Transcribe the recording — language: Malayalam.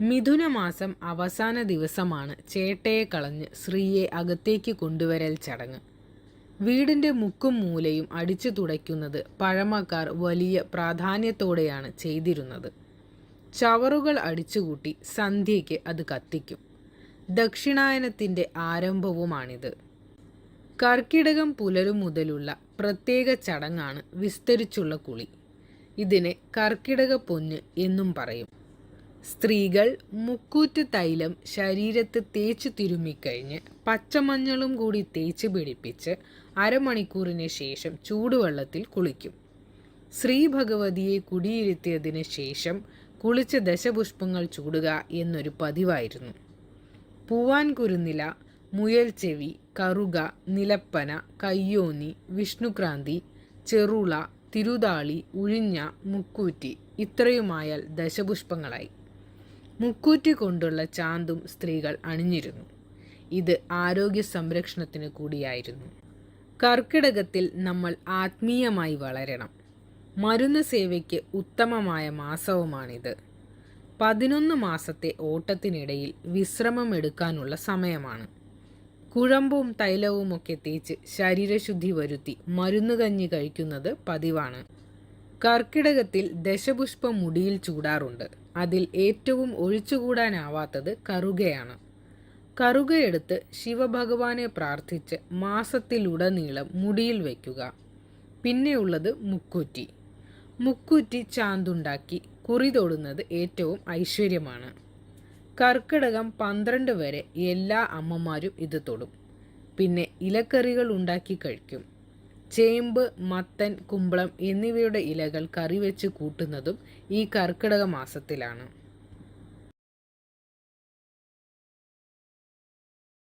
മിഥുനമാസം അവസാന ദിവസമാണ് ചേട്ടയെ കളഞ്ഞ് ശ്രീയെ അകത്തേക്ക് കൊണ്ടുവരൽ ചടങ്ങ്. വീടിന്റെ മുക്കും മൂലയും അടിച്ചു തുടയ്ക്കുന്നത് പഴമക്കാർ വലിയ പ്രാധാന്യത്തോടെയാണ് ചെയ്തിരുന്നത്. ചവറുകൾ അടിച്ചുകൂട്ടി സന്ധ്യയ്ക്ക് അത് കത്തിക്കും. ദക്ഷിണായനത്തിന്റെ ആരംഭവുമാണിത്. കർക്കിടകം പുലരും മുതലുള്ള പ്രത്യേക ചടങ്ങാണ് വിസ്തരിച്ചുള്ള കുളി. ഇതിനെ കർക്കിടക പൊന്ന് എന്നും പറയും. സ്ത്രീകൾ മുക്കൂറ്റ് തൈലം ശരീരത്ത് തേച്ച് തിരുമ്മിക്കഴിഞ്ഞ് പച്ചമഞ്ഞളും കൂടി തേച്ച് പിടിപ്പിച്ച് അരമണിക്കൂറിന് ശേഷം ചൂടുവെള്ളത്തിൽ കുളിക്കും. ശ്രീ ഭഗവതിയെ കുടിയിരുത്തിയതിന് ശേഷം കുളിച്ച ദശപുഷ്പങ്ങൾ ചൂടുക എന്നൊരു പതിവായിരുന്നു. പൂവാൻ കുരുന്നില മുയൽ ചെവി കറുക നിലപ്പന കയ്യോന്നി വിഷ്ണുക്രാന്തി ചെറുള തിരുതാളി ഉഴിഞ്ഞ മുക്കൂറ്റി ഇത്രയുമായാൽ ദശപുഷ്പങ്ങളായി. മുക്കൂറ്റി കൊണ്ടുള്ള ചാന്തും സ്ത്രീകൾ അണിഞ്ഞിരുന്നു. ഇത് ആരോഗ്യ സംരക്ഷണത്തിന് കൂടിയായിരുന്നു. കർക്കിടകത്തിൽ നമ്മൾ ആത്മീയമായി വളരണം. മരുന്ന് സേവയ്ക്ക് ഉത്തമമായ മാസവുമാണിത്. പതിനൊന്ന് മാസത്തെ ഓട്ടത്തിനിടയിൽ വിശ്രമം എടുക്കാനുള്ള സമയമാണ്. കുഴമ്പും തൈലവുമൊക്കെ തേച്ച് ശരീരശുദ്ധി വരുത്തി മരുന്ന് കഞ്ഞി കഴിക്കുന്നത് പതിവാണ്. കർക്കിടകത്തിൽ ദശപുഷ്പം മുടിയിൽ ചൂടാറുണ്ട്. അതിൽ ഏറ്റവും ഒഴിച്ചുകൂടാനാവാത്തത് കറുകയാണ്. കറുകയെടുത്ത് ശിവഭഗവാനെ പ്രാർത്ഥിച്ച് മാസത്തിലുടനീളം മുടിയിൽ വയ്ക്കുക. പിന്നെയുള്ളത് മുക്കൂറ്റി. മുക്കൂറ്റി ചാന്തുണ്ടാക്കി കുറി തൊടുന്നത് ഏറ്റവും ഐശ്വര്യമാണ്. കർക്കിടകം പന്ത്രണ്ട് വരെ എല്ലാ അമ്മമാരും ഇത് തൊടും. പിന്നെ ഇലക്കറികൾ ഉണ്ടാക്കി കഴിക്കും. ചേമ്പ് മത്തൻ കുമ്പളം എന്നിവയുടെ ഇലകൾ കറി വെച്ച് കൂട്ടുന്നതും ഈ കർക്കിടക മാസത്തിലാണ്.